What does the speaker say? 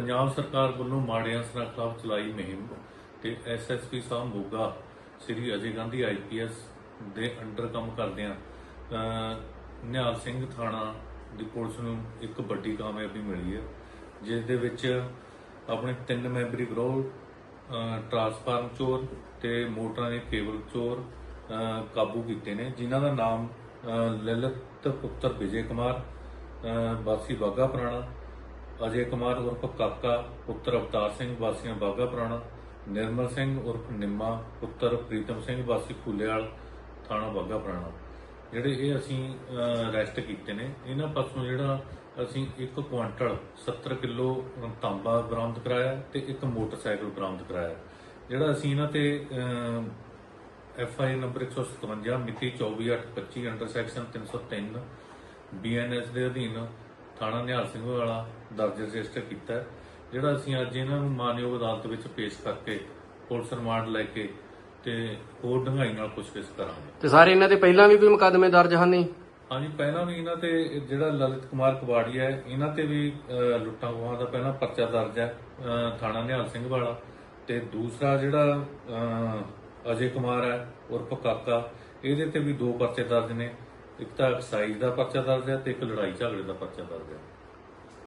ਪੰਜਾਬ ਸਰਕਾਰ ਵੱਲੋਂ ਮਾੜਿਆਂ ਅਨਸਰਾਂ ਖਿਲਾਫ ਚਲਾਈ ਮੁਹਿੰਮ ਤੇ ਐਸਐਸਪੀ ਸਾਹਿਬ ਮੋਗਾ ਸ੍ਰੀ ਅਜੇ ਗਾਂਧੀ ਆਈਪੀਐਸ ਦੇ ਅੰਡਰ ਕੰਮ ਕਰਦਿਆਂ ਨਿਹਾਲ ਸਿੰਘ ਥਾਣਾ ਦੀ ਪੁਲਿਸ ਨੂੰ ਇੱਕ ਵੱਡੀ ਕਾਮਯਾਬੀ ਮਿਲੀ ਹੈ ਜਿਸ ਦੇ ਵਿੱਚ ਆਪਣੇ ਤਿੰਨ ਮੈਂਬਰੀ ਗਰੋਹ ਟਰਾਂਸਫਾਰਮ ਚੋਰ ਤੇ ਮੋਟਰਾਂ ਦੇ ਕੇਬਲ ਚੋਰ ਕਾਬੂ ਕੀਤੇ ਨੇ ਜਿਨ੍ਹਾਂ ਦਾ ਨਾਮ ਅਹ, ਲਲਿਤ ਪੁੱਤਰ ਵਿਜੇ ਕੁਮਾਰ ਅਹ, ਵਾਸੀ ਬਾਗਾ ਪੁਰਾਣਾ ਅਜੇ ਕੁਮਾਰ ਉਰਫ ਕਾਕਾ ਪੁੱਤਰ ਅਵਤਾਰ ਸਿੰਘ, ਵਾਸੀਆਂ ਬਾਗਾ ਪੁਰਾਣਾ, ਨਿਰਮਲ ਸਿੰਘ ਉਰਫ ਨਿੰਮਾ, ਪੁੱਤਰ ਪ੍ਰੀਤਮ ਸਿੰਘ, ਵਾਸੀ ਫੂਲੇਵਾਲ ਥਾਣਾ ਬਾਗਾ ਪੁਰਾਣਾ। ਜਿਹੜੇ ਇਹ ਅਸੀਂ ਅਰੈਸਟ ਕੀਤੇ ਨੇ, ਇਹਨਾਂ ਪਾਸੋਂ ਜਿਹੜਾ ਅਸੀਂ 1 ਕੁਆਂਟਲ 70 ਕਿਲੋ ਤਾਂਬਾ ਬਰਾਮਦ ਕਰਾਇਆ ਤੇ ਇੱਕ ਮੋਟਰਸਾਈਕਲ ਬਰਾਮਦ ਕਰਾਇਆ। ਜਿਹੜਾ ਅਸੀਂ ਇਹਨਾਂ ਤੇ ਐਫ ਆਈ ਨੰਬਰ 157 ਮਿਤੀ 24825 ਅੰਡਰ ਸੈਕਸ਼ਨ 303 ਬੀਐਨਐਸ ਦੇ ਅਧੀਨ ਥਾਣਾ ਨਿਹਾਲ ਸਿੰਘ ਵਾਲਾ ਦਰਜ ਰਜਿਸਟਰ ਕੀਤਾ ਜਿਹੜਾ ਅਸੀਂ ਅੱਜ ਇਹਨਾਂ ਨੂੰ ਮਾਨਯੋਗ ਅਦਾਲਤ ਵਿੱਚ ਪੇਸ਼ ਕਰਕੇ ਪੁਲਿਸ ਰਿਮਾਂਡ ਲੈ ਕੇ ਤੇ ਹੋਰ ਡੂੰਘਾਈ ਨਾਲ ਪੁੱਛਗਿੱਛ ਕਰਾਂਗੇ। ਤੇ ਸਾਰੇ ਇਹਨਾਂ ਤੇ ਪਹਿਲਾਂ ਵੀ ਕੋਈ ਮੁਕੱਦਮੇ ਦਰਜ ਹਨ ਨਹੀਂ ਹਾਂਜੀ ਪਹਿਲਾਂ ਵੀ ਇਹਨਾਂ ਤੇ ਜਿਹੜਾ ਲਲਿਤ ਕੁਮਾਰ ਕਬਾੜੀਆ ਹੈ ਇਹਨਾਂ ਤੇ ਵੀ ਲੁੱਟਾਂ ਖੋਹਾਂ ਦਾ ਪਹਿਲਾਂ ਪਰਚਾ ਦਰਜ ਹੈ ਥਾਣਾ ਨਿਹਾਲ ਸਿੰਘ ਵਾਲਾ। ਤੇ ਦੂਸਰਾ ਜਿਹੜਾ ਅਜੇ ਕੁਮਾਰ ਹੈ ਉਰਫ ਕਾਕਾ ਇਹਦੇ ਤੇ ਵੀ ਦੋ ਪਰਚੇ ਦਰਜ ਨੇ। ਇੱਕ ਤਾਂ ਸਾਈਜ਼ ਦਾ ਪਰਚਾ ਦਰਜ ਹੈ ਤੇ ਇੱਕ ਲੜਾਈ ਝਗੜੇ ਦਾ ਪਰਚਾ ਦਰਜ ਹੈ।